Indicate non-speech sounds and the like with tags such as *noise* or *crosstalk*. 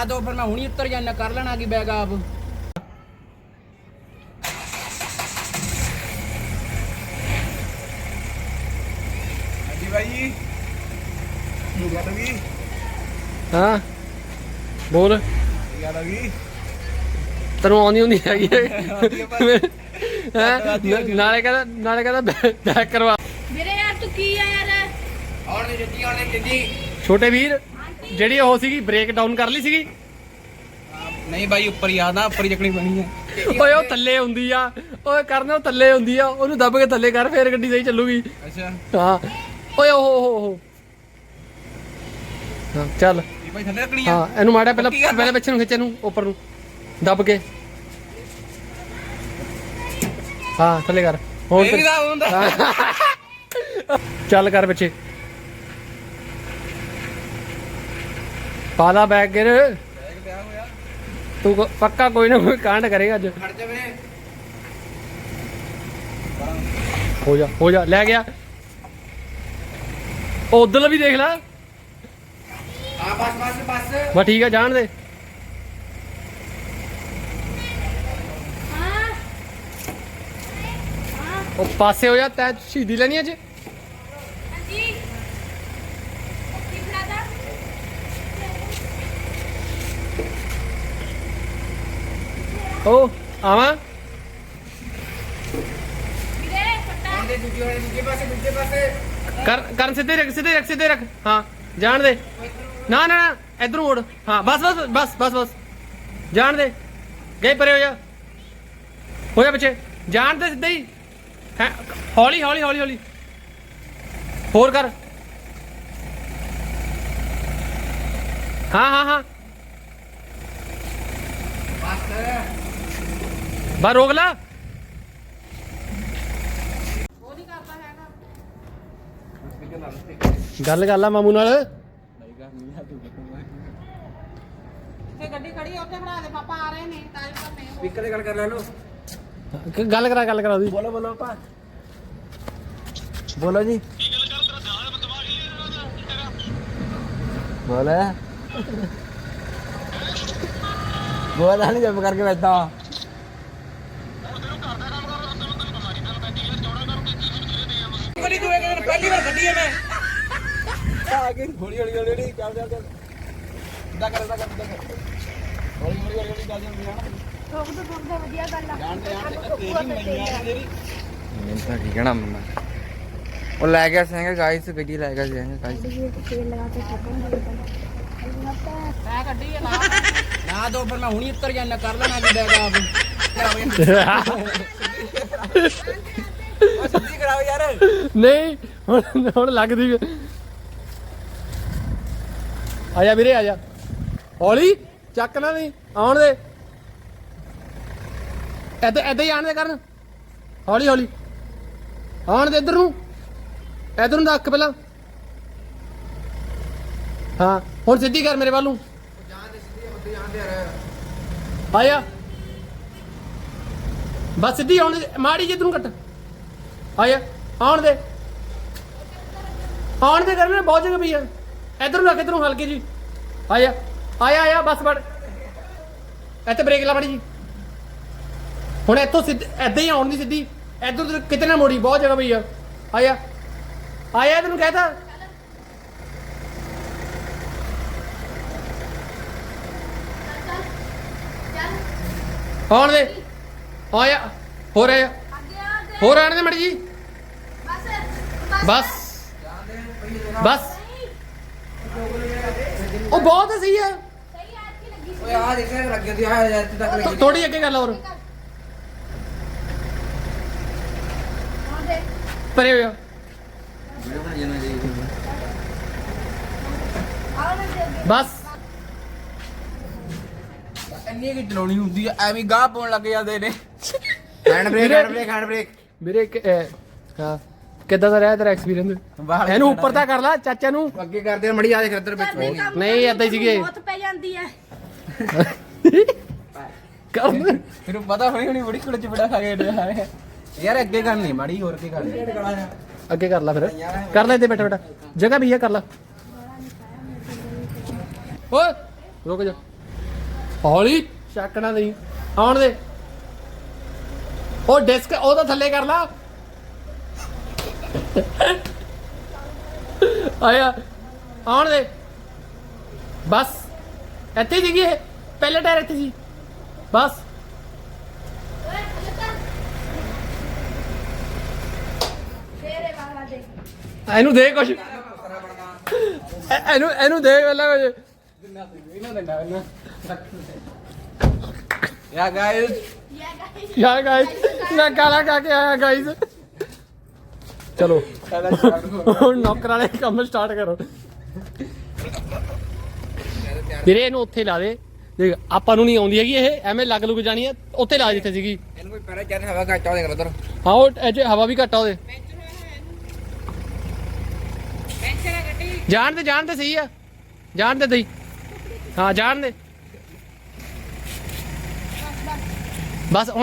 ਨਾ ਦੋ ਫਿਰ ਮੈਂ ਹੁਣੀ ਉੱਤਰ ਜਾਣਾ ਕਰ ਲੈਣਾ ਕੀ ਬੈਗ ਆਪ। ਹਾਂਜੀ ਭਾਈ ਕੀ ਗੱਲ ਗਈ ਹਾਂ। ਬੋਲ। ਕੀ ਗੱਲ ਗਈ ਤੈਨੂੰ ਆਉਂਦੀ ਹੁੰਦੀ ਹੈਗੀ। ਹੈ? ਨਾਲੇ ਕਹਿੰਦਾ ਨਾਲੇ ਕਹਿੰਦਾ ਬੈਕ ਕਰਵਾ। ਵੀਰੇ ਯਾਰ ਤੂੰ ਕੀ ਆ ਯਾਰ? ਆਉਣ ਦੀ ਜੱਜੀ ਆਉਣ ਦੀ ਜੱਜੀ ਛੋਟੇ ਵੀਰ। ਜਿਹੜੀ ਉਹ ਸੀਗੀ ਬ੍ਰੇਕ ਡਾਊਨ ਕਰ ਲਈ ਸੀਗੀ? ਨਹੀਂ ਬਾਈ ਉੱਪਰ ਯਾਦ ਆ ਉੱਪਰ ਜਕਣੀ ਬਣੀ ਹੈ ਓਏ ਉਹ ਥੱਲੇ ਹੁੰਦੀ ਆ। ਓਏ ਕਰਨ ਉਹ ਥੱਲੇ ਹੁੰਦੀ ਆ। ਉਹਨੂੰ ਦੱਬ ਕੇ ਥੱਲੇ ਕਰ ਫੇਰ ਗੱਡੀ ਸਹੀ ਚੱਲੂਗੀ। ਅੱਛਾ। ਹਾਂ। ਓਏ ਓਹ ਓਹ ਹਾਂ ਚੱਲ। ਇਹ ਭਾਈ ਥੱਲੇ ਰੱਖਣੀ ਆ। ਹਾਂ ਇਹਨੂੰ ਮਾੜਾ ਪਹਿਲਾਂ। ਪਹਿਲਾਂ ਪਿੱਛੇ ਨੂੰ ਖਿੱਚ ਇਹਨੂੰ ਉੱਪਰ ਨੂੰ। ਦੱਬ ਕੇ। ਹਾਂ ਥੱਲੇ ਕਰ। ਹੁੰਦਾ ਚੱਲ ਕਰ ਪਿੱਛੇ। ਪਾਲਾ ਬੈਗ ਗਿਰ। ਬੈਗ ਪਿਆ ਹੋਇਆ ਤੂੰ ਕੋ- ਪੱਕਾ ਕੋਈ ਨਾ ਕੋਈ ਕਾਂਡ ਕਰੇਗਾ ਅੱਜ। ਖੜ ਜਾ ਵੀਰੇ। ਹੋ ਜਾ ਹੋ ਜਾ ਲੈ ਗਿਆ। ਉਹ ਉਧਰ ਵੀ ਦੇਖ ਲੈ। ਆ ਬਸ ਬਸ ਬਸ। ਬਸ ਠੀਕ ਆ ਜਾਣ ਦੇ। ਹਾਂ। ਹਾਂ ਉਹ ਪਾਸੇ ਹੋ ਜਾ ਤੈ ਸ਼ਹੀਦੀ ਲੈਣੀ ਅੱਜ ਹਾਂਜੀ ਕੀ ਬਰਾਦਾ ਓ, ਆਵਾਂ। ਕਰ, ਕਰਨ ਸਿੱਧੇ ਰੱਖ ਸਿੱਧੇ ਰੱਖ ਸਿੱਧੇ ਰੱਖ। ਹਾਂ, ਜਾਣ ਦੇ। ਨਾ ਨਾ ਨਾ, ਇਧਰੋਂ ਮੋੜ ਹਾਂ, ਬਸ ਬਸ ਬਸ ਬਸ ਬਸ। ਜਾਣ ਦੇ। ਗਏ ਪਰੇ ਹੋ ਜਾ। ਹੋ ਜਾ ਪਿੱਛੇ। ਜਾਣ ਦੇ ਸਿੱਧੇ ਹੀ। ਹੈ, ਹੌਲੀ ਹੌਲੀ ਹੌਲੀ ਹੌਲੀ। ਹੋਰ ਕਰ। ਹਾਂ ਹਾਂ ਹਾਂ। ਬਸ ਬਾ ਰੋਕ ਲਾ। ਗੱਲ ਕਰ ਲਾ ਮਾਮੂ ਨਾਲ। ਤੇ ਗੱਡੀ ਖੜੀ ਆ ਉੱਥੇ ਬਣਾ ਦੇ ਪਾਪਾ ਆ ਰਹੇ ਨੇ ਤਾਜ ਸਪੀਕਰ ਤੇ ਗੱਲ ਕਰ ਲੈ ਲੋ ਕ- ਗੱਲ ਕਰਾ ਗੱਲ ਕਰਾ ਉਹਦੀ। ਬੋਲੋ ਬੋਲੋ ਪਾ ਬੋਲੋ ਜੀ। ਬੋਲੇ। ਬੋਲ ਨਹੀਂ ਜਬ ਕਰਕੇ ਬੈਠਾ। ਪਹਿਲੀ ਵਾਰ ਗੱਡੀ ਹੈ ਮੈਂ। ਆ ਕੇ ਹੌਲੀ ਹੌਲੀ ਹੌਲੀ ਹੌਲੀ ਚੱਲ ਚੱਲ ਚੱਲ। ਦਾ ਕਰ ਦਾ ਕਰ ਦਾ ਕਰ। ਹੌਲੀ ਹੌਲੀ ਹੌਲੀ ਹੌਲੀ ਚੱਲ ਜਾਂਦੀ ਹੈ ਨਾ ਠੋਕ ਦੋ ਠੋਕ ਦੋ ਵਧੀਆ ਗੱਲ ਆ। ਜਾਣਦੇ ਜਾਣਦੇ ਤੇਰੀ ਮਈਆਂ ਤੇਰੀ। ਮੈਨੂੰ ਤਾਂ ਕੀ ਕਹਿਣਾ ਮੰਮਾ। ਉਹ ਲੈ ਗਿਆ ਸਿੰਘ ਗਾਇਸ ਗੱਡੀ ਲੈ ਗਿਆ ਸਿੰਘ ਗਾਇਸ ਤੇਲ ਲਗਾ ਕੇ ਠੋਕਣ ਮੈਂ ਗੱਡੀ ਆ ਲਾ ਨਾ ਦੋ ਫਿਰ ਮੈਂ ਹੁਣੀ ਉੱਤਰ ਜਾਣਾ ਕਰ ਲੈਣਾ ਕੀ ਬੈਗ ਆਪ ਉਹ *laughs* ਸਿੱਧੀ ਕਰਾਓ ਯਾਰ ਨਹੀਂ ਹੁਣ ਹੁਣ ਲੱਗਦੀ ਵੀ- ਆ ਜਾ ਵੀਰੇ, ਆ ਜਾ। ਹੌਲੀ, ਚੱਕ ਨਾ ਨਹੀਂ ਆਉਣ ਦੇ। ਐਦਾਂ ਐਦਾਂ ਹੀ ਆਣ ਦੇ ਕਰਨ। ਹੌਲੀ ਹੌਲੀ। ਆਉਣ ਦੇ ਇੱਧਰ ਨੂੰ। ਇੱਧਰ ਨੂੰ ਰੱਖ ਪਹਿਲਾਂ। ਹਾਂ, ਹੁਣ ਸਿੱਧੀ ਕਰ ਮੇਰੇ ਵੱਲ ਨੂੰ। ਆ ਬਸ ਸਿੱਧੀ ਆਉਣ ਦੇ। ਮਾੜੀ ਜਿੱਦ ਨੂੰ ਕੱਟ ਆ ਜਾ, ਆਉਣ ਦੇ। ਆਉਣ ਦੇ ਕਰਨੇ ਬਹੁਤ ਜਗ੍ਹਾ ਪਈ ਆ। ਇਧਰ ਰੱਖ ਇਧਰ ਹਲਕੀ ਜੀ ਆ ਜਾ? ਆਇਆ ਆਇਆ ਬਸ ਬੜ ਇੱਥੇ ਬ੍ਰੇਕ ਲਾ ਬੜੀ ਜੀ। ਹੁਣ ਇੱਥੋਂ ਸਿੱਧ ਐਦਾਂ ਹੀ ਆਉਣ ਦੀ ਸਿੱਧੀ। ਇਧਰ ਉਧਰ ਕਿਤੇ ਨਾ ਮੋੜੀ ਬਹੁਤ ਜਗ੍ਹਾ ਪਈ ਆ। ਆਇਆ ਆਇਆ ਤੈਨੂੰ ਕਹਿਤਾ? ਆਉਣ ਦੇ। ਆਇਆ ਆਇਆ। ਆ ਦੇ। ਹੋਰ ਆਣ ਦੇ ਮੜੀ ਜੀ। ਬਸ। ਬਸ। ਬਸ। ਉਹ ਬਹੁਤ ਸਹੀ ਹੈ। ਆ ਓਏ ਆ ਦੇਖਿਆ ਲੱਗ ਆ ਤੱਕ ਥੋੜੀ ਅੱਗੇ ਹੋਰ। ਪਰੇ ਬਸ। ਇੰਨੀ ਕੀ ਚਲਾਉਣੀ ਹੁੰਦੀ ਆ ਐਵੇਂ ਗਾਹ ਪਾਉਣ ਲੱਗ ਜਾਂਦੇ ਨੇ। Hand brake hand brake hand brake ਵੀਰੇ ਇੱਕ, ਅਹ, ਹਾਂ। ਕਿੱਦਾਂ ਦਾ ਰਿਹਾ ਤੇਰਾ ਐਕਸਪੀਰੀਅੰਸ ਇਹਨੂੰ ਉੱਪਰ ਤਾਂ ਕਰ ਲੈ ਚਾਚਾ ਨੂੰ। ਅੱਗੇ ਕਰਦੇ ਮੜੀ ਆ ਦੇਖ ਇੱਧਰ ਵਿੱਚ ਕੰਮ ਨਹੀਂ, ਏਦਾਂ ਹੀ ਸੀਗੇ। ਬਹੁਤ ਪੈ ਜਾਂਦੀ ਹੈ। ਕਰ ਫਿਰ ਪਤਾ ਹੋਣੀ ਹੋਣੀ ਬੜੀ ਕੁੜ ਚ ਬੜਾ ਖਾ ਕੇ ਯਾਰ ਅੱਗੇ ਕਰਨੀ ਮਾੜੀ ਹੋਰ ਕੀ ਕਰਨੀ ਅੱਗੇ ਕਰ ਲੈ ਫਿਰ। ਕਰ ਲੈ ਇੱਥੇ ਬੈਠਾ ਬੈਠਾ। ਜਗ੍ਹਾ ਵੀ ਹੈ ਕਰ ਲੈ। ਓਏ ਰੁਕ ਜਾ। ਹੌਲੀ। ਚੱਕਣਾ ਨਹੀਂ ਆਉਣ ਦੇ। ਉਹ ਡਿਸਕ ਉਹ ਤਾਂ ਥੱਲੇ ਕਰ ਲਾ। ਆਇਆ। ਆਉਣ ਦੇ। ਬਸ। ਇੱਥੇ ਸੀਗੀ। ਇਹ ਪਹਿਲੇ ਟਾਇਰ ਇੱਥੇ ਸੀ। ਬਸ। ਇਹਨੂੰ ਦੇ ਕੁਛ। ਇਹ- ਇਹਨੂੰ ਇਹਨੂੰ ਦੇ ਪਹਿਲਾਂ ਕੁਛ। ਯਾ ਗਾਇਸ ਯਾ ਗਾਇਸ ਮੈਂ ਗਾਲਾਂ ਖਾ ਕੇ ਆਇਆ ਗਾਇਸ ਚਲੋ। ਹੁਣ ਨੌਕਰ ਵਾਲੇ ਕੰਮ ਸਟਾਰਟ ਕਰੋ। ਵੀਰੇ ਇਹਨੂੰ ਉੱਥੇ ਲਾ ਦੇ। ਦੇਖ ਆਪਾਂ ਨੂੰ ਨਹੀਂ ਆਉਂਦੀ ਹੈਗੀ ਇਹ ਐਵੇਂ ਲੱਗ ਲੁੱਗ ਜਾਣੀ ਹੈ ਉੱਥੇ ਲਾ ਜਿੱਥੇ ਸੀਗੀ। ਇਹਨੂੰ ਕੋਈ ਪੈਰਾ ਚੜਨ ਹਵਾ ਘੱਟ ਆਉਂਦੇ ਕਰ ਉਧਰ। ਹਾਂ ਉਹ ਇਹ 'ਚ ਹਵਾ ਵੀ ਘੱਟ ਆ ਉਹਦੇ। ਪੈਂਚਰ ਹੈ ਗੱਡੀ ਜਾਣ ਦੇ ਜਾਣ ਦੇ ਸਹੀ ਆ। ਜਾਣ ਦੇ ਦਈ। ਹਾਂ ਜਾਣ ਦੇ। ਬਸ ਹੁਣ